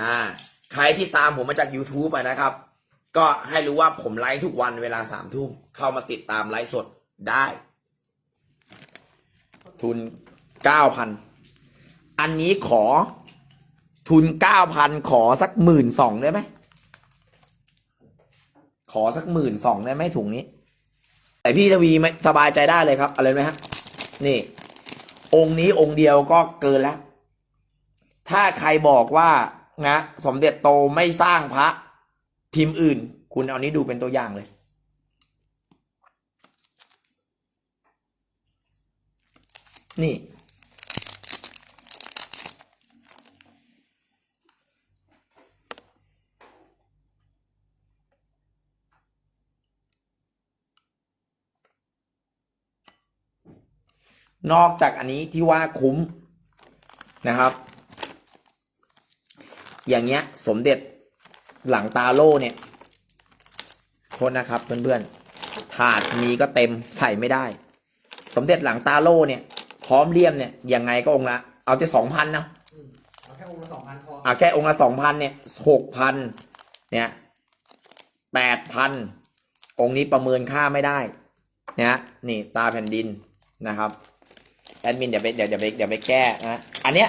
อ่าใครที่ตามผมมาจาก YouTube อะนะครับ ก็ให้รู้ว่าผมไลฟ์ทุกวันเวลาสามทุ่มเข้ามาติดตามไลฟ์สดได้ ทุนเก้าพันอันนี้ขอทุนเก้าพันขอสักหมื่นสองได้ไหม ขอสักหมื่นสองได้ไหมถุงนี้ แต่พี่ทวีไม่สบายใจได้เลยครับ อะไรไหมฮะนี่ องค์นี้องค์เดียวก็เกินแล้ว ถ้าใครบอกว่า นะสมเด็จโตไม่สร้างพระพิมพ์อื่น คุณเอานี้ดูเป็นตัวอย่างเลย นี่ นอกจากอันนี้ที่ว่าคุ้มนะครับ อย่างเงี้ยสมเด็จหลังตาโล่เนี่ยโทษนะครับเพื่อนๆถาดมีก็เต็มใส่ไม่ได้ สมเด็จหลังตาโล่เนี่ยพร้อมเลี่ยมเนี่ยยังไงก็องค์ละเอาจะสองพันนะอืมเอาแค่องค์ละสองพันพออะแค่องค์ละสองพันเนี่ยหกพันเนี่ยแปดพันองค์นี้ประเมินค่าไม่ได้เนี่ยนี่ตาแผ่นดินนะครับแอดมินเดี๋ยวไปเดี๋ยวเดี๋ยวไปเดี๋ยวไปแก้นะอันเนี้ย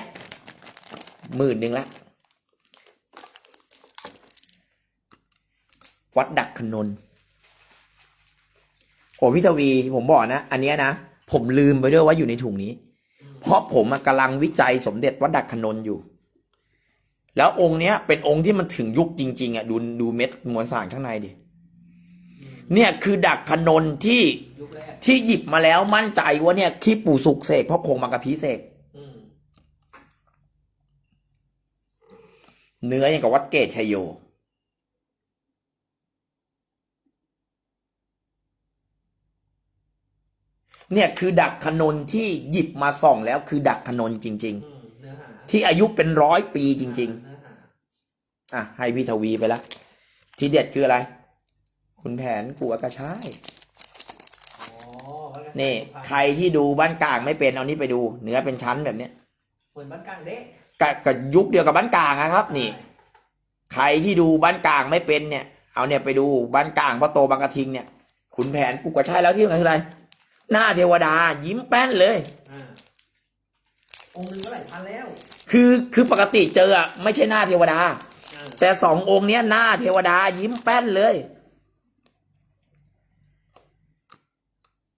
หมื่นหนึ่งละ วัดดักขนนโอ้พี่ทวีผมบอกนะ อันเนี้ยนะ ผมลืมไปด้วยว่าอยู่ในถุงนี้ เพราะผมอะกำลังวิจัยสมเด็จวัดดักขนนอยู่ แล้วองค์เนี้ย เป็นองค์ที่มันถึงยุคจริง ๆอะดูดูเม็ดมวลสารข้างในดิเนี่ยคือดักขนนที่ยุคแรกที่หยิบมาแล้วมั่นใจว่าเนี่ยขี้ปู่สุกเสกเพราะคงมากระพีเสกอืมเนื้ออย่างกับวัดเกตชัยโย เนี่ยคือดักขนนที่หยิบมาส่องแล้วคือดักขนนจริงอืมเนื้อหาๆที่อายุเป็นร้อยปีจริงเนื้อหาๆอะให้พี่ทวีไปละทีเด็ดคืออะไร คุณแผนกูอากาชายอ๋อวัดกระนี่ชายใครที่ดูบ้านกลางไม่เป็นเอานี้ไปดู เนื้อเป็นชั้นแบบเนี้ยเหมือนบ้านกลางเด็กกับกับยุคเดียวกับบ้านกลางนะครับ นี่ ใครที่ดูบ้านกลางไม่เป็นเนี่ย เอาเนี่ยไปดูบ้านกลางพ่อโตบางกระทิงเนี่ยขุนแผนกูก็ใช่แล้วที่มันคืออะไร หน้าเทวดา ยิ้มแป้นเลย อ่าองค์หนึงก็หลายพันแล้วคือคือปกติเจออะไม่ใช่หน้าเทวดา อ่าแต่สององค์เนี้ยหน้าเทวดายิ้มแป้นเลย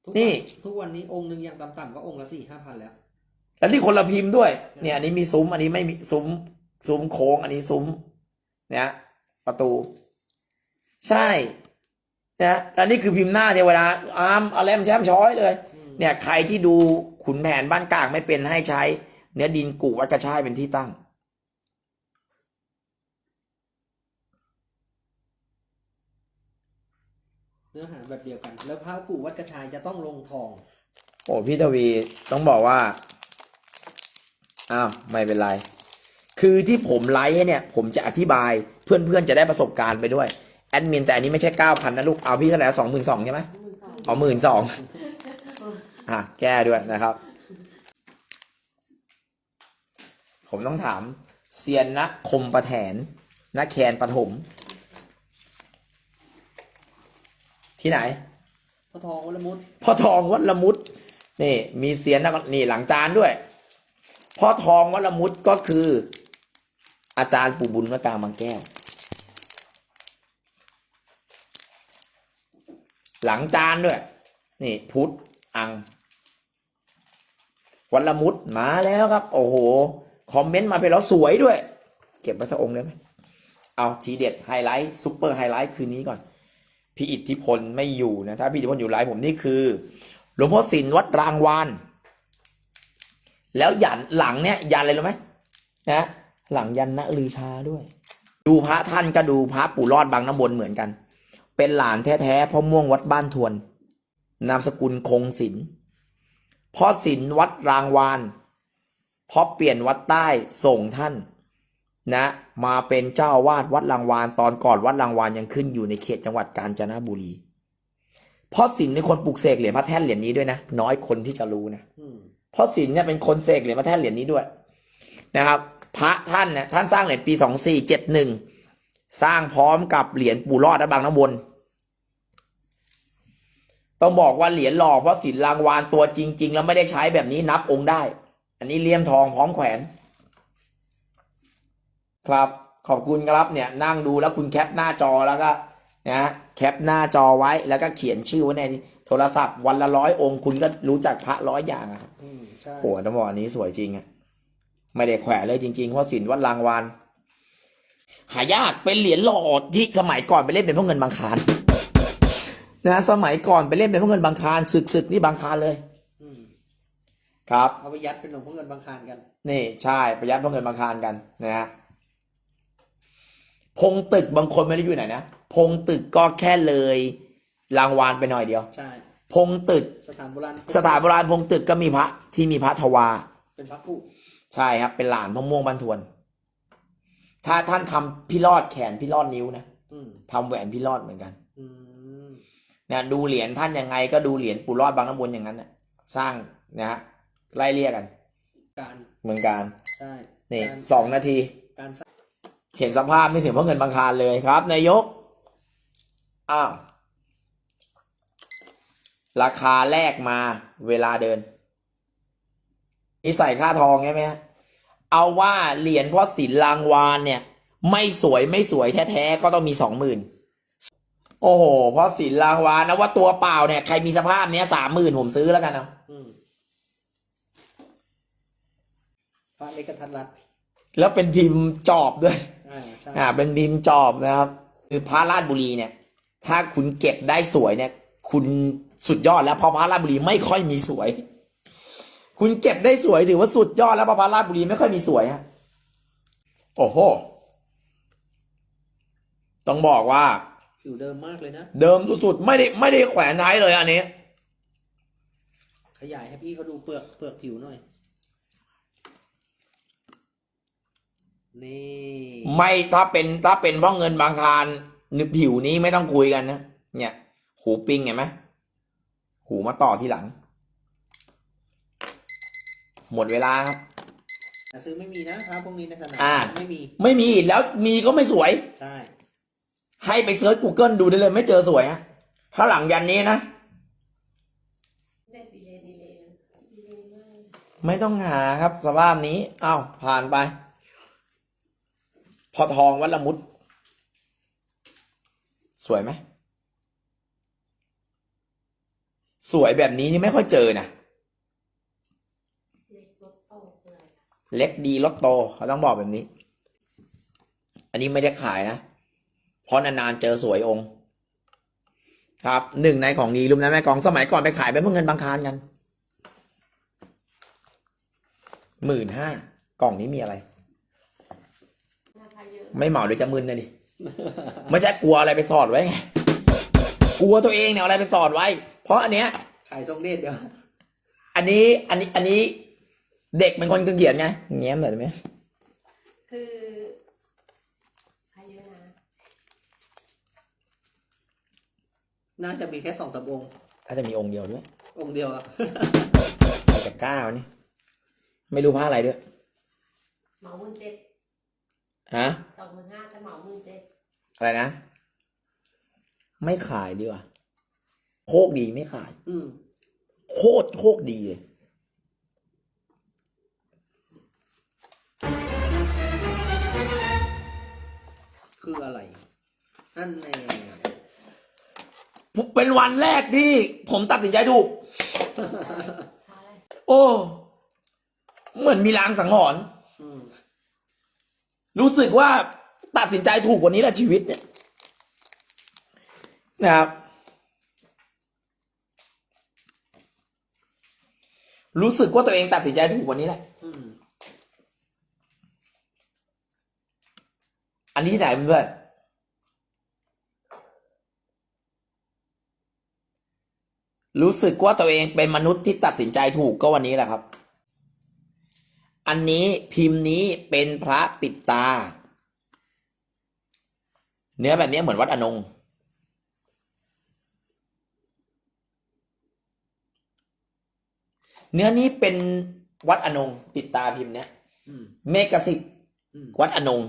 ทุกนี่วันทุกวันนี้องค์หนึ่งอย่างต่ำๆก็องค์ละสี่ห้าพันแล้ว แล้วนี่คนละพิมพ์ด้วย เนี่ยอันนี้มีซุ้ม อันนี้ไม่มีซุ้ม ซุ้มโค้ง อันนี้ซุ้ม เนี่ย ประตู ใช่ นะอันนี้คือพิมพ์หน้าเทวดาอามเอาแลมแชมช้อยเลยอืมเนี่ยใครที่ดูขุนแผนบ้านกลางไม่เป็นให้ใช้ เนื้อดินกุวัดกระชายเป็นที่ตั้ง เนื้อหาแบบเดียวกัน แล้วพระปู่วัดกระชายจะต้องลงทอง โอ้พี่ทวีต้องบอกว่าอ้าวไม่เป็นไร คือที่ผมไลฟ์ให้เนี่ย ผมจะอธิบายเพื่อนๆจะได้ประสบการณ์ไปด้วย แอดมินแต่อันนี้ไม่ใช่เก้าพันนะลูก เอาพี่เท่าไหร่สองหมื่นสองใช่ไหมเอาหมื่นสองอะแก้ด้วยนะครับ ผมต้องถามเซียนนะคมประแถนนะแคนปฐมที่ไหนพระทองวัดละมุดพ่อทองวัดละมุดนี่มีเสียนนะนี่หลังจานด้วยพ่อทองวัดละมุดก็คือ อาจารย์ปู่บุญวัดกลางบางแก้ว หลังจานด้วย นี่พุทธอังวัดละมุดมาแล้วครับ โอ้โห คอมเมนต์มาเป็นแล้วสวยด้วย เก็บไว้สักองค์ได้ไหมเอาทีเด็ดไฮไลท์ซุปเปอร์ไฮไลท์คืนนี้ก่อน พี่อิทธิพลไม่อยู่นะ ถ้าพี่อิทธิพลอยู่ไลฟ์ผมนี่คือ หลวงพ่อสินวัดรางวานแล้วยันหลังเนี่ยยันอะไรรู้ไหมนะหลังยันนะลือชาด้วย ดูพระท่านก็ดูพระปู่รอดบางน้ำบนเหมือนกัน เป็นหลานแท้ๆพ่อม่วงวัดบ้านทวน นามสกุลคงศิลป์พ่อศิลป์วัดรางวานพอเปลี่ยนวัดใต้ส่งท่าน นะ มาเป็นเจ้าวาดวัดรางวานตอนก่อนวัดรางวานยังขึ้นอยู่ในเขตจังหวัดกาญจนบุรีพ่อศิลป์เป็นคนปลูกเสกเหรียญพระแท่นเหรียญนี้ด้วยนะน้อยคนที่จะรู้นะพ่อศิลป์เนี่ยเป็นคนเสกเหรียญพระแท่นเหรียญนี้ด้วย นะครับ พระท่านเนี่ยท่านสร้างเหรียญปีสองสี่เจ็ดหนึ่ง สร้างพร้อมกับเหรียญปู่รอดและบางน้ำวนต้องบอกว่าเหรียญหล่อเพราะศิลรางวานตัวจริง ๆ แล้วไม่ได้ใช้แบบนี้นับองค์ได้ อันนี้เลี่ยมทองพร้อมแขวน ครับขอบคุณครับเนี่ยนั่งดูแล้วคุณแคปหน้าจอแล้วก็นะแคปหน้าจอไว้แล้วก็เขียนชื่อไว้ในโทรศัพท์วันละร้อยองค์คุณก็รู้จักพระร้อยอย่างอะครับอืมใช่โหต้องบอกอันนี้สวยจริงอะไม่ได้แขวะเลยจริงๆเพราะสินวัดรางวาน หายากเป็นเหรียญหล่อที่สมัยก่อนไปเล่นเป็นพวกเงินบางคารนะสมัยก่อนไปเล่นเป็นพวกเงินบางคารศึกศึกนี่บางคารเลยอืมครับเอาไปยัดเป็นหลวงพ่อเงินบางคารกัน นี่ใช่ประหยัดพวกเงินบางคารกันนะฮะพงตึกบางคนไม่ได้อยู่ไหนนะพงตึกก็แค่เลย รางวานไปหน่อยเดียว ใช่ พงตึก สถานโบราณสถานโบราณพงตึกก็มีพระที่มีพระทวา เป็นพระกุใช่ครับ เป็นหลานพระม่วงบรรทวน ถ้าท่านทำพี่รอดแขนพี่รอดนิ้วนะอืมทำแหวนพี่รอดเหมือนกันอืมนะดูเหรียญท่านยังไงก็ดูเหรียญปู่รอดบางน้ำวนอย่างนั้นนะสร้างนะฮะไล่เรียกกันการเหมือนกันใช่นี่การสองนาทีการสร้างเห็นสภาพไม่ถึงเพราะเงินบางคารเลยครับนายกอ้าวราคาแรกมาเวลาเดินนี่ใส่ค่าทองใช่ไหมฮะ เอาว่าเหรียญพ่อศิลรางวานเนี่ย ไม่สวยไม่สวยแท้ๆก็ต้องมีสองหมื่นโอ้โหพ่อศิลรางวานนะว่าตัวเปล่าเนี่ยใครมีสภาพเนี้ยสามหมื่นผมซื้อแล้วกันเอาอืมพระเล็กกระทัดรัดแล้วเป็นพิมพ์จอบด้วยอ่าใช่อ่าเป็นพิมพ์จอบนะครับ คือพระราชบุรีเนี่ย ถ้าคุณเก็บได้สวยเนี่ย คุณสุดยอดแล้วเพราะพระราชบุรีไม่ค่อยมีสวย คุณเก็บได้สวยถือว่าสุดยอดแล้วเพราะพระราชบุรีไม่ค่อยมีสวยฮะโอ้โห ต้องบอกว่า ผิวเดิมมากเลยนะ เดิมสุดๆไม่ได้ไม่ได้แขวนท้ายเลยอันนี้ ขยายให้พี่เขาดูเปลือกเปลือกผิวหน่อย นี่ไม่ถ้าเป็นถ้าเป็นเพราะเงินบางคารนึกผิวนี้ไม่ต้องคุยกันนะเนี่ย หูปิงเห็นไหมหูมาต่อทีหลัง หมดเวลาครับแต่ซื้อไม่มีนะพระพวกนี้ในสนามอ่า ไม่มี ไม่มีแล้วมีก็ไม่สวย ใช่ ให้ไปเซิร์ช Google ดูได้เลยไม่เจอสวยฮะถ้าหลังยันนี้นะแม่ดีเลยดีเลยดีเลยมากไม่ต้องหาครับสภาพนี้อ้าวผ่านไป พอทองวัดละมุด สวยไหม สวยแบบนี้นี่ไม่ค่อยเจอนะ เล็กรถโตเลย เล็กดีรถโตเขาต้องบอกแบบนี้ อันนี้ไม่ได้ขายนะ เพราะนานๆเจอสวยองค์ ครับหนึ่งในของดีรู้นะแม่กองสมัยก่อนไปขายไปเพื่อเงินบางคารกันหมื่นห้ากล่องนี้มีอะไรราคาเยอะไม่เหมาเดี๋ยวจะมึนนะดิไม่ใช่กลัวอะไรไปสอดไว้ไงกลัวตัวเองเนี่ยเอาอะไรไปสอดไว้ เพราะอันเนี้ยขายทรงเดชเดียวอันนี้อันนี้อันนี้ เด็กเป็นคนเขียนไงแง้มหน่อยได้ไหมคือขายเยอะนะน่าจะมีแค่สองสามองค์ถ้าจะมีองค์เดียวด้วยองค์เดียวอะใครจะกล้าวะนี่ไม่รู้ผ้าอะไรด้วยเหมาหมื่นเจ็ดฮะสองหมื่นห้าจะเหมาหมื่นเจ็ดอะไรนะ ไม่ขายดีกว่าโคกดีไม่ขาย อืม โคตรโคกดีเลย คืออะไร นั่นแน่เป็นวันแรกที่ผมตัดสินใจถูกพาอะไรโอ้ เหมือนมีลางสังหรณ์อืมรู้สึกว่าตัดสินใจถูกกว่านี้แหละชีวิตเนี่ยนะครับ รู้สึกว่าตัวเองตัดสินใจถูกกว่านี้แหละ อืมอันนี้ที่ไหนเพื่อนรู้สึกว่าตัวเองเป็นมนุษย์ที่ตัดสินใจถูกก็วันนี้แหละครับ อันนี้พิมพ์นี้เป็นพระปิดตา เนื้อแบบนี้เหมือนวัดอนง เนื้อนี้เป็นวัดอนง ปิดตาพิมพ์เนี้ยอืมเมกสิบอืมวัดอนง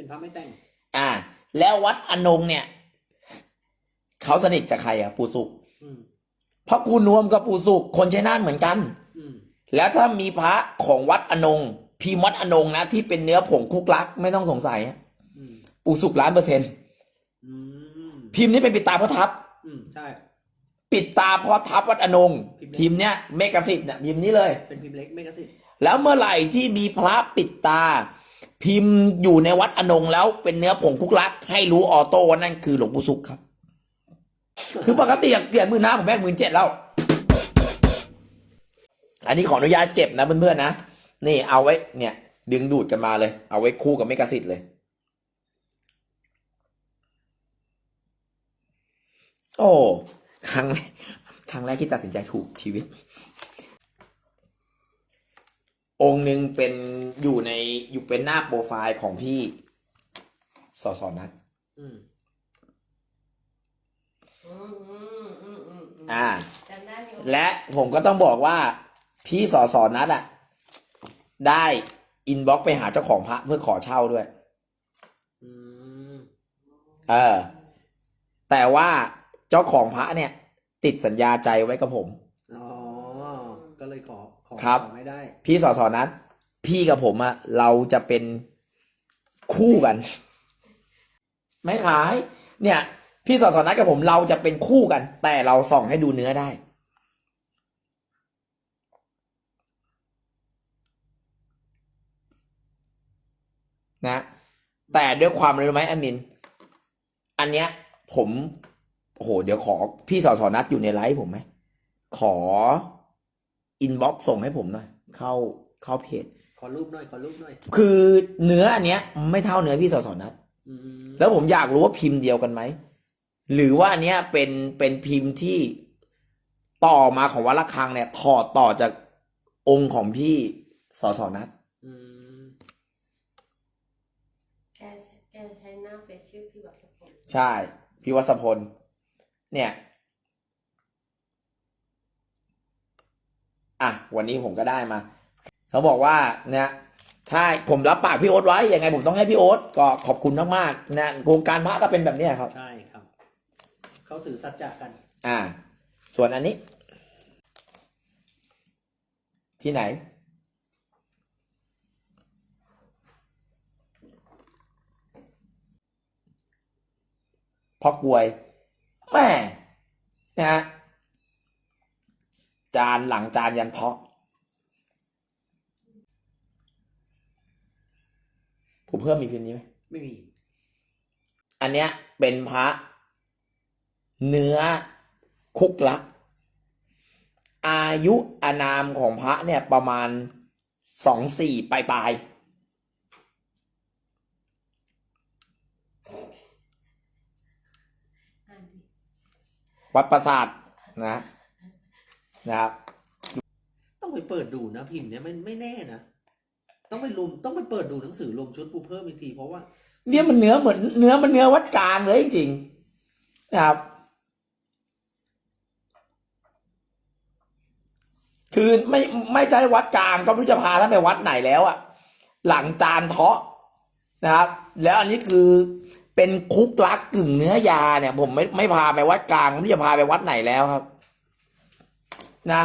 เป็นพระไม่แต่ง อ่า แล้ววัดอนงเนี่ย เขาสนิทกับใครอะปู่สุขอืมเพราะกูนวมกับปู่สุขคนชัยนาทเหมือนกัน อืมแล้วถ้ามีพระของวัดอนงพิมพ์วัดอนงนะที่เป็นเนื้อผงคุกลัก ไม่ต้องสงสัยอะอืมปู่สุขล้านเปอร์เซ็นต์อืมพิมพ์นี้เป็นปิดตาพระทับ อืมใช่ ปิดตาพระทับวัดอนงพิพิมมพ์พ์เนี้ยเมกสิทธิ์เนี่ยพิมพ์นี้เลย เป็นพิมพ์เล็กไม่กระสิทธิ์แล้วเมื่อไหร่ที่มีพระปิดตา พิมพ์อยู่ในวัดอนงแล้วเป็นเนื้อผงคุกลัก ให้รู้ออโต้ว่านั่นคือหลวงปู่สุขครับ คือปกติอยางเปลี่ยนมือหน้าผมแม่งมือเจ็ดแล้ว อันนี้ขออนุญาตเก็บนะเพื่อนๆนะ นี่เอาไว้เนี่ย ดึงดูดกันมาเลย เอาไว้คู่กับเมกสิทธิ์เลยโอ้ครั้งแรกครั้งแรกที่ตัดสินใจถูกชีวิต องค์หนึ่งเป็นอยู่ในอยู่เป็นหน้าโปรไฟล์ของพี่สอสอนัทอืมอืมอืมอืมอืมอืมอ่า จำได้อยู่และผมก็ต้องบอกว่าพี่สอสอนัทอะได้อินบ็อกไปหาเจ้าของพระเพื่อขอเช่าด้วย อืมเออ แต่ว่าเจ้าของพระเนี่ย ติดสัญญาใจไว้กับผม อ๋อ ก็เลยขอ ขอครับขอไม่ได้ พี่สอสอนัทพี่กับผมอะเราจะเป็นคู่กัน ไม่ขาย เนี่ย พี่สอสอนัทกับผมเราจะเป็นคู่กัน แต่เราส่องให้ดูเนื้อได้ นะ แต่ด้วยความอะไรรู้ไหมอามิน อันเนี้ย ผมโอ้โหเดี๋ยวขอพี่สอสอนัทอยู่ในไลฟ์ผมไหมขอ อินบ็อกส่งให้ผมหน่อยเข้าเข้าเพจ ขอรูปหน่อยขอรูปหน่อย คือเนื้ออันเนี้ย ไม่เท่าเนื้อพี่สอสอนัทอืมแล้วผมอยากรู้ว่าพิมพ์เดียวกันไหม หรือว่าอันเนี้ยเป็นเป็นพิมพ์ที่ต่อมาของวัดระฆังเนี่ย ถอดต่อจากองค์ของพี่สอสอนัทอืมแกแกใช้หน้าเฟซชื่อพี่วัชพลใช่ พี่วัสพล เนี่ย อะวันนี้ผมก็ได้มา เขาบอกว่าเนี่ยถ้าผมรับปากพี่โอ๊ตไว้ยังไงผมต้องให้พี่โอ๊ตก็ขอบคุณมากๆนะโครงการพระก็เป็นแบบเนี้ยครับ ใช่ครับ เขาถือสัจจะกัน อ่า ส่วนอันนี้ ที่ไหนพอกลวยแม่นะฮะ จานหลังจานยันเพาะผมเพิ่มมีพิมพ์นี้ไหมไม่มี อันเนี้ยเป็นพระ เนื้อคุกลัก อายุอานามของพระเนี่ยประมาณสองสี่ปลายปลายอ่านดิๆวัดประสาทนะ นะครับต้องไปเปิดดูนะพิมพ์เนี้ยไม่ไม่แน่นะต้องไปรวมต้องไปเปิดดูหนังสือรวมชุดปูเพิ่มอีกทีเพราะว่า เนี่ยมันเนื้อเหมือนเนื้อมันเนื้อวัดกลางเลยจริงๆนะครับ คือไม่ไม่ใช่วัดกลางก็ไม่รู้จะพาท่านไปวัดไหนแล้วอะหลังจานเทาะนะครับ แล้วอันนี้คือเป็นคุกลักกึ่งเนื้อยาเนี่ย ผมไม่ไม่พาไปวัดกลางผมจะพาไปวัดไหนแล้วครับ นะ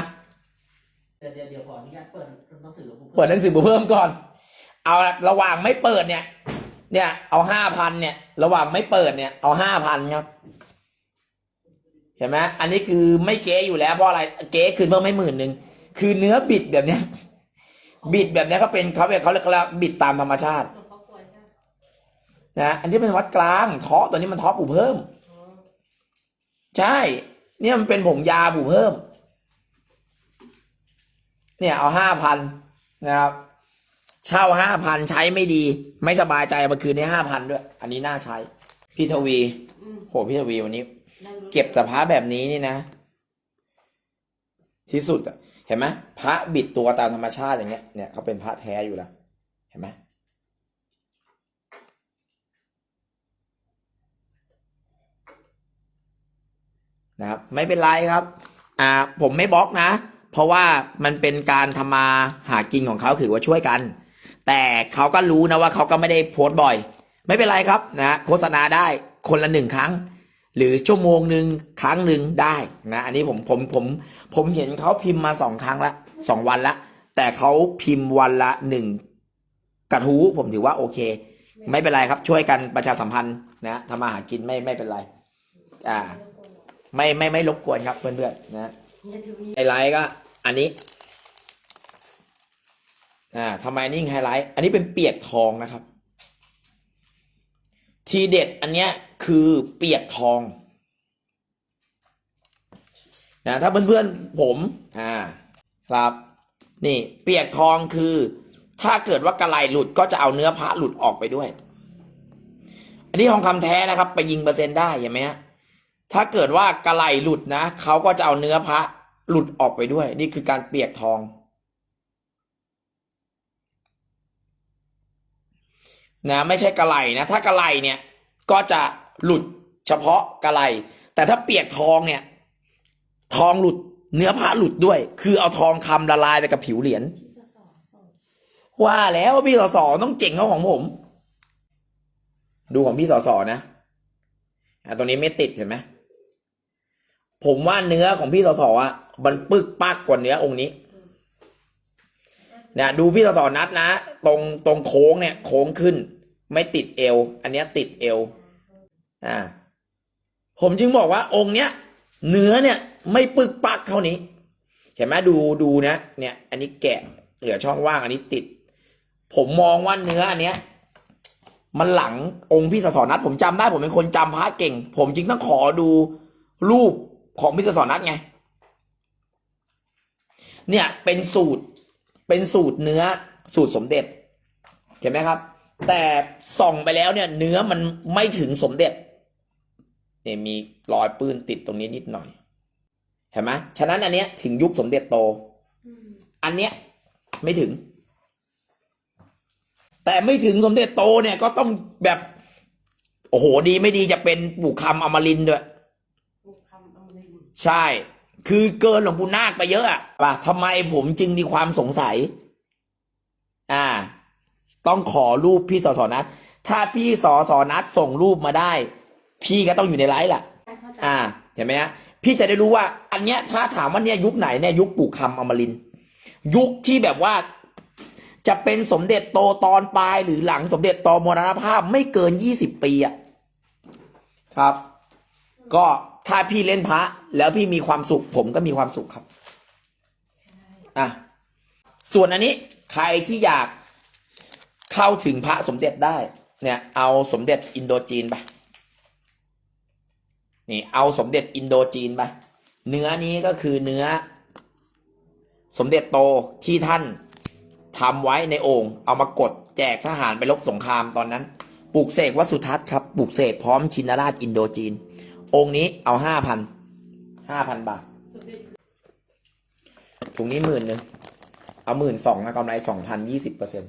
เดี๋ยวเดี๋ยวเดี๋ยวขออนุญาตเปิดหนังสือหลวงปู่เปิดหนังสือมาเพิ่มก่อน เอาละระหว่างไม่เปิดเนี่ย เนี่ยเอาห้าพันเนี่ย ระหว่างไม่เปิดเนี่ยเอาห้าพันครับเห็นไหมอันนี้คือไม่เก๊อยู่แล้วเพราะอะไรเก๊คืนเพิ่มไม่หมื่นหนึ่งคือเนื้อบิดแบบเนี้ย บิดแบบเนี้ยเขาเป็นเขาเป็นเขาเรียกว่าบิดตามธรรมชาติหลวงพ่อกลวยใช่ไหมนะอันนี้เป็นวัดกลางเทาะตัวนี้มันเทาะปู่เพิ่มอ๋อใช่ เนี่ยมันเป็นผงยาบูเพิ่ม เนี่ยเอาห้าพันนะครับ เช่าห้าพันใช้ไม่ดี ไม่สบายใจเอามาคืนในห้าพันด้วย อันนี้น่าใช้ พี่ทวีอืมโหพี่ทวีวันนี้ได้รู้เก็บแต่พระแบบนี้นี่นะ ที่สุดอะเห็นไหมพระบิดตัวตามธรรมชาติอย่างเงี้ยเนี่ยเขาเป็นพระแท้อยู่แล้ว เห็นไหมนะครับ ไม่เป็นไรครับ อ่า ผมไม่บล็อกนะ เพราะว่ามันเป็นการทำมาหากินของเขาคือว่าช่วยกัน แต่เขาก็รู้นะว่าเขาก็ไม่ได้โพสต์บ่อย ไม่เป็นไรครับนะโฆษณาได้คนละหนึ่งครั้ง หรือชั่วโมงหนึ่งครั้งหนึ่งได้นะอันนี้ผมผมผมผมเห็นเขาพิมพ์มาสองครั้งละสองวันละ แต่เขาพิมพ์วันละหนึ่งกระทู้ผมถือว่าโอเค ไม่เป็นไรครับช่วยกันประชาสัมพันธ์นะทำมาหากินไม่ไม่เป็นไร อ่า ไม่ไม่ไม่รบกวนครับเพื่อนๆนะ ไฮไลท์ก็ อันนี้ อ่าทำไมนิ่งไฮไลท์ อันนี้เป็นเปียกทองนะครับ ทีเด็ดอันเนี้ยคือเปียกทองนะถ้าเพื่อนๆผม อ่า ครับ นี่เปียกทองคือ ถ้าเกิดว่ากระไหลหลุดก็จะเอาเนื้อพระหลุดออกไปด้วย อันนี้ทองคำแท้นะครับ ไปยิงเปอร์เซ็นต์ได้เห็นไหมฮะ ถ้าเกิดว่ากระไหลหลุดนะเขาก็จะเอาเนื้อพระหลุดออกไปด้วย นี่คือการเปียกทอง นะไม่ใช่กระไหลนะ ถ้ากระไหลเนี่ยก็จะหลุดเฉพาะกระไหลแต่ถ้าเปียกทองเนี่ย ทองหลุดเนื้อพระหลุดด้วย คือเอาทองคำละลายไปกับผิวเหรียญว่าแล้วพี่สอสอต้องเจ๋งเขาของผม ดูของพี่สอสนะอะตรงนี้ไม่ติดเห็นไหม ผมว่าเนื้อของพี่สสอะมันปึกปักกว่าเนื้อองค์นี้เนี่ยดูพี่สสนัดนะ ตรงตรงโค้งเนี่ย โค้งขึ้น ไม่ติดเอว อันเนี้ยติดเอว อ่า ผมจึงบอกว่าองค์เนี้ยเนื้อเนี่ย ไม่ปึกปักเท่านี้ เห็นไหมดูดูนะเนี่ย อันนี้แกะเหลือช่องว่างอันนี้ติด ผมมองว่าเนื้ออันเนี้ยมันหลังองค์พี่สสนัทผมจำได้ผมเป็นคนจำพระเก่ง ผมจึงต้องขอดูรูป ของพี่สสนัทไง เนี่ยเป็นสูตรเป็นสูตรเนื้อสูตรสมเด็จ เห็นไหมครับ แต่ส่องไปแล้วเนี่ย เนื้อมันไม่ถึงสมเด็จเนี่ยมีรอยปื้นติดตรงนี้นิดหน่อย เห็นไหมฉะนั้นอันเนี้ยถึงยุคสมเด็จโต อันเนี้ยไม่ถึง แต่ไม่ถึงสมเด็จโตเนี่ยก็ต้องแบบ โอ้โหดีไม่ดีจะเป็นปู่คำอมรินด้วย บุกคำเอาเลย ใช่ คือเกินหลวงปู่นาคไปเยอะอะป่ะทำไมผมจึงมีความสงสัย อ่า ต้องขอรูปพี่สอสอนัทถ้าพี่สอสอนัทส่งรูปมาได้ พี่ก็ต้องอยู่ในไลฟ์แหละอ่าเห็นไหมฮะพี่จะได้รู้ว่า อันเนี้ยถ้าถามว่าเนี่ยยุคไหนเนี่ยยุคปู่คำอมรินทร์ยุคที่แบบว่าจะเป็นสมเด็จโตตอนปลายหรือหลังสมเด็จโตมรณภาพไม่เกินยี่สิบปีอะครับ ก็ ถ้าพี่เล่นพระ แล้วพี่มีความสุข ผมก็มีความสุขครับใช่อะส่วนอันนี้ใครที่อยากเข้าถึงพระสมเด็จได้ เนี่ย เอาสมเด็จอินโดจีนไปนี่ เอาสมเด็จอินโดจีนไปเนื้อนี้ก็คือเนื้อ สมเด็จโตที่ท่านทำไว้ในโอ่งเอามากดแจกทหารไปรบสงครามตอนนั้นปลูกเสกวัดสุทัศน์ครับปลูกเสกพร้อมชินราชอินโดจีน องค์นี้เอาห้าพันห้าพันบาทสมเด็จถุงนี้หมื่นหนึ่งเอาหมื่นสองนะกำไรสองพันยี่สิบเปอร์เซ็น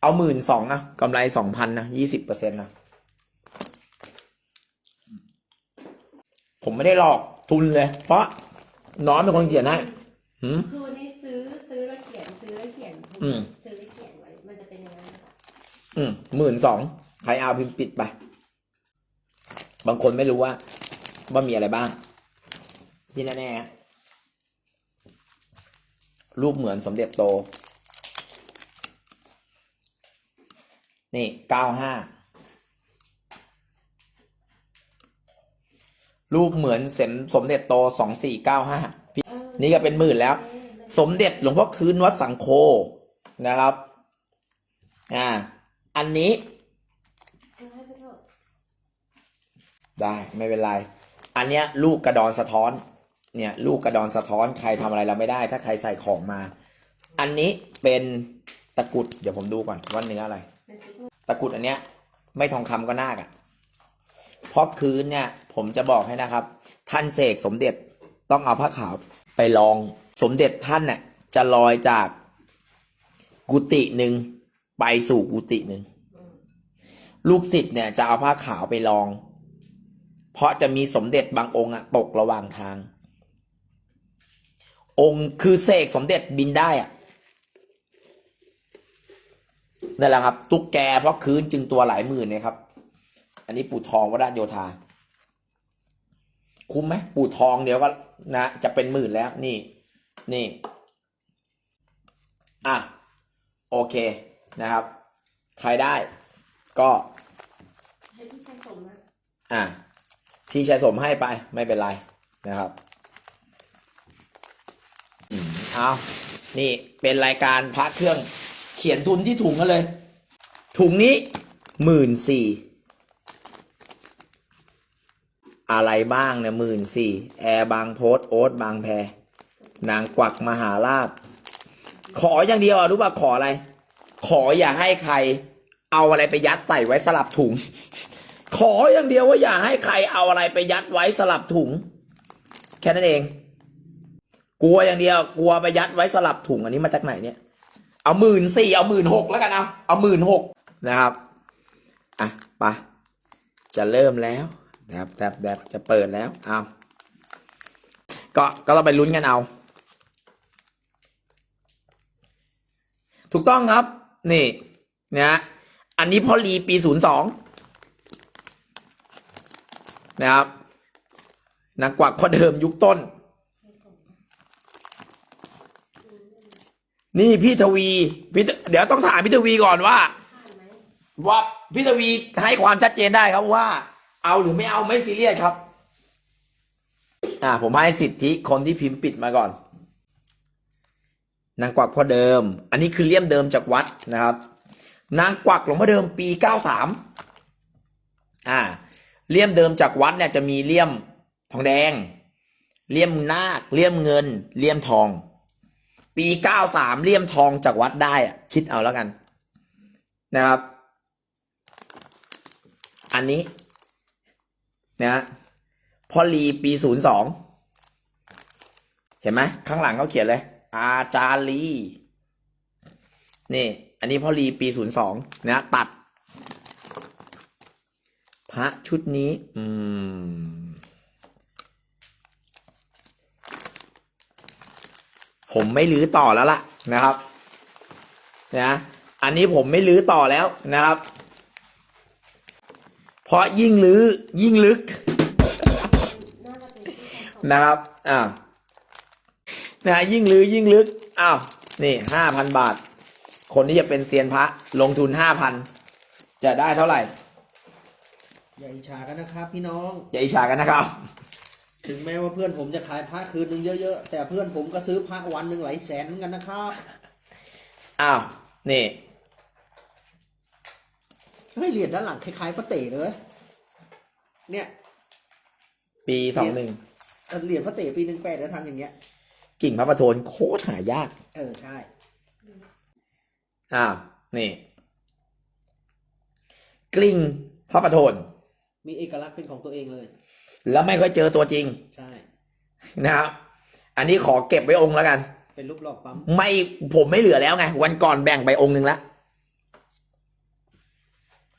เอาหมื่นสองนะกำไรสองพันนะยี่สิบเปอร์เซ็นต์นะผมไม่ได้หลอกทุนเลย เพราะน้องเป็นคนเขียนให้หืม คือวันนี้ซื้อซื้อแล้วเขียนซื้อแล้วเขียนอืม ซื้อแล้วเขียนไว้มันจะเป็นอย่างนั้นค่ะอืมหมื่นสองใครเอาพิมพ์ปิดไป บางคนไม่รู้ว่า ว่ามีอะไรบ้าง ที่แน่ๆรูปเหมือนสมเด็จโต นี่เก้าห้ารูปเหมือนเสมสมเด็จโตสองสี่เก้าห้านี่ก็เป็นหมื่นแล้ว สมเด็จหลวงพ่อคืนวัดสังโคนะครับ อ่า อันนี้ เอาให้ไปเถอะ ได้ไม่เป็นไร อันเนี้ยลูกกระดอนสะท้อน เนี่ยลูกกระดอนสะท้อนใครทำอะไรเราไม่ได้ ถ้าใครใส่ของมา อันนี้เป็นตะกุดเดี๋ยวผมดูก่อนว่าเนื้ออะไร ตะกุดอันเนี้ยไม่ทองคำก็นาคอะเพราะคืนเนี่ยผมจะบอกให้นะครับ ท่านเสกสมเด็จต้องเอาผ้าขาวไปลองสมเด็จท่านเนี่ยจะลอยจากกุฏิหนึ่งไปสู่กุฏิหนึ่งลูกศิษย์เนี่ยจะเอาผ้าขาวไปลอง เพราะจะมีสมเด็จบางองค์อะตกระหว่างทาง องค์คือเสกสมเด็จบินได้อะนั่นแหละครับ ตุ๊กแกเพราะคืนจึงตัวหลายหมื่นเนี่ยครับ อันนี้ปู่ทองวราชโยธา คุ้มไหมปู่ทองเดี๋ยวก็นะจะเป็นหมื่นแล้วนี่ นี่ อะ โอเคนะครับ ใครได้ก็ ให้พี่ชายสมนะ อะ พี่ชายสมให้ไปไม่เป็นไรนะครับเอานี่เป็นรายการพระเครื่องเขียนทุนที่ถุงกันเลย ถุงนี้หมื่นสี่อะไรบ้างเนี่ยหมื่นสี่แอร์บางโพสโอ๊ตบางแพ นางกวักมหาลาบขออย่างเดียวรู้ป่ะขออะไร ขออย่าให้ใคร เอาอะไรไปยัดใส่ไว้สลับถุง ขออย่างเดียวว่าอย่าให้ใครเอาอะไรไปยัดไว้สลับถุง แค่นั้นเอง กลัวอย่างเดียว กลัวไปยัดไว้สลับถุงอันนี้มาจากไหนเนี่ยเอาหมื่นสี่เอาหมื่นหกแล้วกันเอาเอาหมื่นหกนะครับอะไปจะเริ่มแล้วแบบแบบแบบจะเปิดแล้วเอาก็ก็เราไปลุ้นกันเอา ถูกต้องครับ นี่นะอันนี้พอลีปีศูนย์สอง นะครับนักกวักข้อเดิมยุคต้น นี่พี่ทวีพี่เดี๋ยวต้องถามพี่ทวีก่อนว่า ว่าพี่ทวีให้ความชัดเจนได้ครับว่า เอาหรือไม่เอาไม่ซีเรียสครับ อ่า ผมให้สิทธิคนที่พิมพ์ปิดมาก่อนนางกวักพ่อเดิม อันนี้คือเลี่ยมเดิมจากวัดนะครับ นางกวักหลวงพ่อเดิมปีเก้าสามอ่า เลี่ยมเดิมจากวัดเนี่ยจะมีเลี่ยมทองแดง เลี่ยมนาค เลี่ยมเงิน เลี่ยมทอง ปีเก้าสามเลี่ยมทองจากวัดได้อะคิดเอาแล้วกัน นะครับ อันนี้นะพอลีปีศูนย์สองเห็นไหมข้างหลังเขาเขียนเลย อาจารย์ลีนี่ อันนี้พอลีปีศูนย์สองนะตัด พระชุดนี้ อืม ผมไม่ลื้อต่อแล้วล่ะนะครับนะอันนี้ผมไม่ลื้อต่อแล้วนะครับ เพราะยิ่งลื้อยิ่งลึกน่าจะเป็นพี่ชายสมนะครับ อ่านะยิ่งลื้อยิ่งลึก อ้าว นี่ห้าพันบาท คนที่จะเป็นเซียนพระลงทุนห้าพัน จะได้เท่าไหร่ อย่าอิจฉากันนะครับ พี่น้อง อย่าอิจฉากันนะครับ ถึงแม้ว่าเพื่อนผมจะขายพระคืนหนึ่งเยอะๆ แต่เพื่อนผมก็ซื้อพระวันหนึ่งหลายแสนเหมือนกันนะครับ อ้าว นี่เฮ้ยเหรียญด้านหลังคล้ายๆพระเต๋เลย เนี่ย ปีสองหนึ่งเหรียญพระเต๋ปีหนึ่งแปดแล้วทำอย่างเงี้ย กิ่งพระประโทนโคตรหายาก เออ ใช่ อ้าว นี่ กลิ่งพระประโทน มีเอกลักษณ์เป็นของตัวเองเลย แล้วไม่ค่อยเจอตัวจริง ใช่ นะครับ อันนี้ขอเก็บไว้องค์แล้วกัน เป็นรูปหลอกปั๊ม ไม่ผมไม่เหลือแล้วไง วันก่อนแบ่งไปองค์หนึ่งแล้ว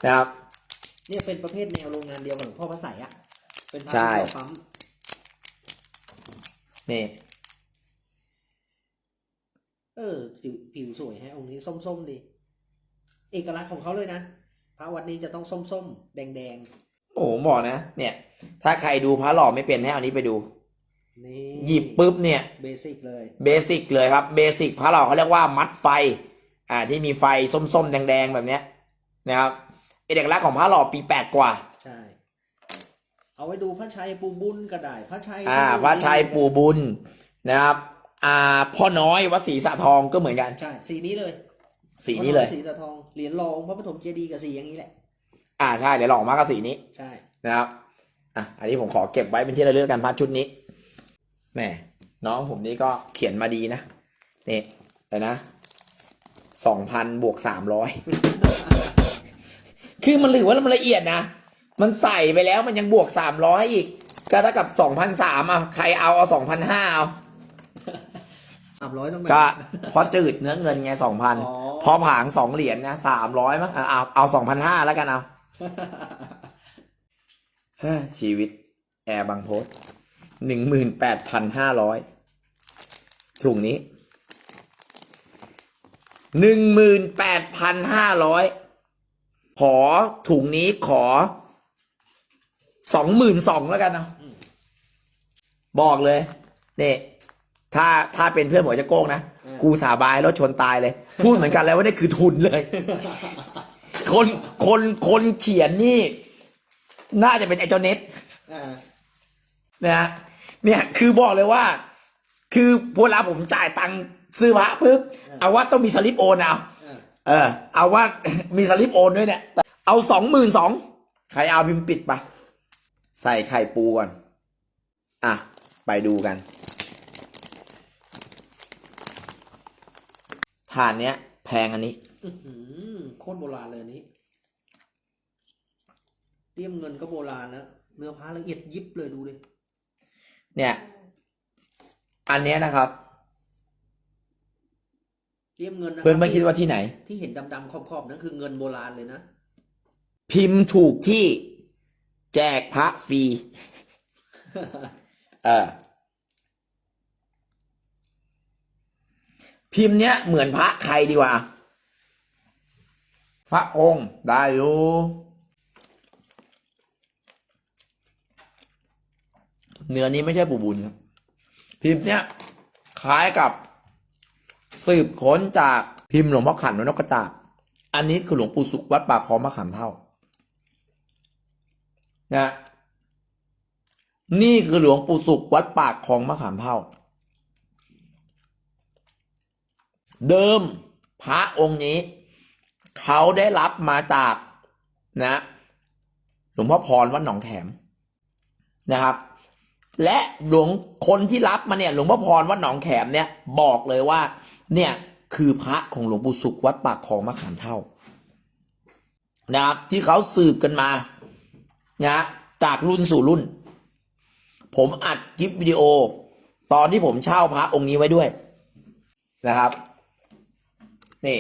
นะครับเนี่ยเป็นประเภทแนวโรงงานเดียวกับหลวงพ่อพระใสยอะเป็นพระใช่รูปหล่อปั๊มนี่เออผิวผิวสวยฮะองค์นี้ส้มๆดี เอกลักษณ์ของเขาเลยนะพระวัดนี้จะต้องส้มๆ แดง โอ้ผมบอกนะ เนี่ย ถ้าใครดูพระหล่อไม่เป็นให้เอานี้ไปดูๆนี่หยิบปุ๊บเนี่ย เบสิกเลย เบสิกเลยครับ เบสิกพระหล่อเขาเรียกว่ามัดไฟ อ่า ที่มีไฟส้มๆ แดงๆ แบบเนี้ย นะครับเอกลักษณ์ของพระหล่อปีแปดกว่า ใช่ เอาไว้ดูพระชัยปูบุญก็ได้ พระชัยอ่า พระชัยปู่บุญนะครับ อ่า พ่อน้อยวัดศรีสะทองก็เหมือนกัน ใช่ สีนี้เลย สีนี้เลย สีสะทอง เหรียญรองพระปฐมเจดีย์กับสีอย่างนี้แหละ อ่าใช่เดี๋ยวหลอกมากับสีนี้ใช่นะครับอะอันนี้ผมขอเก็บไว้เป็นที่ระลึกกันพระชุดนี้แหมน้องผมนี่ก็เขียนมาดีนะนี่แต่นะสองพันบวกสามร้อยคือมันหรือว่ามันละเอียดนะ มันใส่ไปแล้วมันยังบวกสามร้อยอีก ก็เท่ากับสองพันสามอะใครเอาเอาสองพันห้าเอาสามร้อยต้องไปก็เพราะจืดเนื้อเงินไงสองพันอ๋อพอผางสองเหรียญนะสามร้อยมั้งเอาเอาเอาสองพันห้าแล้วกันเอาเฮ้ย ชีวิต แอร์บางโพสหนึ่งหมื่นแปดพันห้าร้อยถุงนี้หนึ่งหมื่นแปดพันห้าร้อยขอถุงนี้ขอสองหมื่นสองแล้วกันเนาะบอกเลยนี่ถ้าถ้าเป็นเพื่อนหมอจะโกงนะ กูสาบายรถชนตายเลย พูดเหมือนกันแล้วว่านี่คือทุนเลย คนคนคนเขียนนี่ น่าจะเป็นไอ้เจ้าเน็ตอ่านะฮะเนี่ยคือบอกเลยว่า คือเวลาผมจ่ายตังค์ซื้อพระปุ๊บเอาว่าต้องมีสลิปโอนเอาอ่าเออ เอาว่ามีสลิปโอนด้วยเนี่ย เอาสองหมื่นสองใครเอาพิมพ์ปิดไปใส่ไข่ปูก่อน อะ ไปดูกันฐานเนี้ย แพงอันนี้อื้อหือ โคตรโบราณเลยอันนี้เลี่ยมเงินก็โบราณนะเนื้อผ้าละเอียดยิบเลยดูดิเนี่ย อันเนี้ยนะครับ เลี่ยมเงินนะเพื่อนไม่คิดว่าที่ไหน ที่เห็นดำๆขอบๆนั่นคือเงินโบราณเลยนะ พิมพ์ถูกที่แจกพระฟรีเออพิมพ์เนี้ยเหมือนพระใครดีกว่า พระองค์ได้อยู่เนื้อนี้ไม่ใช่ปู่บุญครับ พิมพ์เนี้ยคล้ายกับสืบค้นจากพิมพ์หลวงพ่อขันวนกกระจาบอันนี้คือหลวงปู่สุขวัดป่าคอมะขามเท่านะนี่คือหลวงปู่สุขวัดปากคลองมะขามเท่า เดิมพระองค์นี้ เขาได้รับมาจากนะหลวงพ่อพรวัดหนองแขมนะครับ และหลวงคนที่รับมาเนี่ยหลวงพ่อพรวัดหนองแขมเนี่ยบอกเลยว่า เนี่ยคือพระของหลวงปู่สุขวัดปากคลองมะขามเท่านะครับที่เขาสืบกันมานะจากรุ่นสู่รุ่น ผมอัดคลิปวิดีโอ ตอนที่ผมเช่าพระองค์นี้ไว้ด้วยนะครับ นี่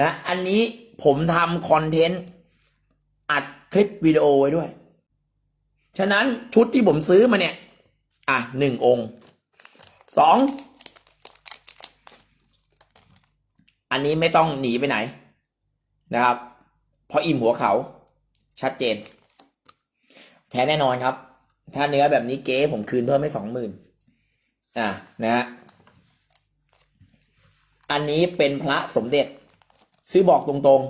นะอันนี้ผมทำคอนเทนต์อัดคลิปวิดีโอไว้ด้วย ฉะนั้นชุดที่ผมซื้อมาเนี่ย อะหนึ่งองค์สองอันนี้ไม่ต้องหนีไปไหนนะครับ เพราะอิ่มหัวเขา ชัดเจน แท้แน่นอนครับ ถ้าเนื้อแบบนี้เก๊ผมคืนเพิ่มให้สองหมื่นอะนะฮะอันนี้เป็นพระสมเด็จ ซื้อบอกตรง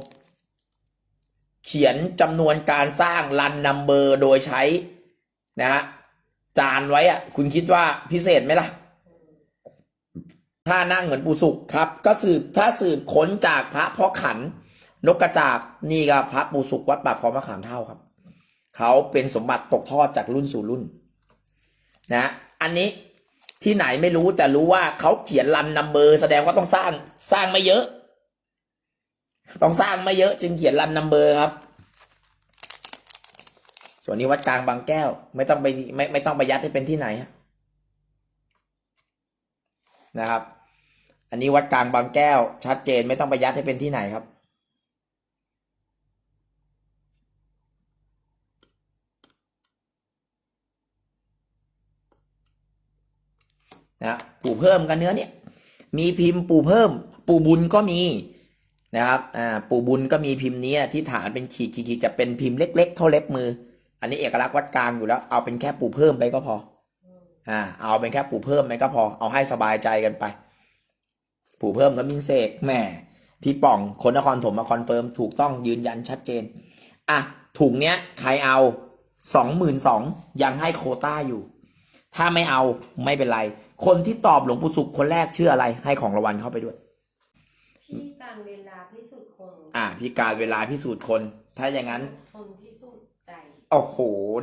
ๆ เขียนจำนวนการสร้างรันนัมเบอร์โดยใช้นะฮะจานไว้อะคุณคิดว่าพิเศษไหมล่ะ ถ้านั่งเหมือนปูสุกครับ ก็สืบถ้าสืบค้นจากพระพ่อขัน นกกระจาบนี่ก็พระปูสุกวัดปากคลองมะขามเท่าครับ เขาเป็นสมบัติตกทอดจากรุ่นสู่รุ่น นะ อันนี้ที่ไหนไม่รู้แต่รู้ว่าเขาเขียนรันนัมเบอร์ แสดงว่าต้องสร้างสร้างไม่เยอะ ต้องสร้างไม่เยอะจึงเขียนรันนัมเบอร์ครับ ส่วนนี้วัดกลางบางแก้ว ไม่ต้องไปไม่ไม่ต้องไปยัดให้เป็นที่ไหนนะครับ อันนี้วัดกลางบางแก้ว ชัดเจนไม่ต้องไปยัดให้เป็นที่ไหนครับนะปู่เพิ่มกันเนื้อเนี่ย มีพิมพ์ปู่เพิ่ม ปู่บุญก็มี นะครับอ่าปู่บุญก็มีพิมพ์นี้ที่ฐานเป็นขีดขีดจะเป็นพิมพ์เล็ก ๆ เท่าเล็บมือ อันนี้เอกลักษณ์วัดกลางอยู่แล้ว เอาเป็นแค่ปู่เพิ่มไปก็พออ่าเอาเป็นแค่ปู่เพิ่มไปก็พอ เอาให้สบายใจกันไป ปู่เพิ่มกับมินเสกแหมพี่ป่องคนนครถมมาคอนเฟิร์มถูกต้องยืนยันชัดเจนอะถุงเนี้ยใครเอาสองหมื่นสองยังให้โคต้าอยู่ ถ้าไม่เอาไม่เป็นไร คนที่ตอบหลวงปู่สุขคนแรกชื่ออะไร ให้ของรางวัลเข้าไปด้วย พี่การเวลาพิสูจน์คนอ่าพิการเวลาพิสูจน์คน ถ้าอย่างนั้นคนพิสูจน์ใจโอ้โห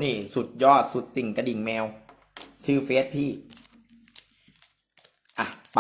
นี่ สุดยอดสุดติ่งกระดิ่งแมว ชื่อเฟซพี่ อะไป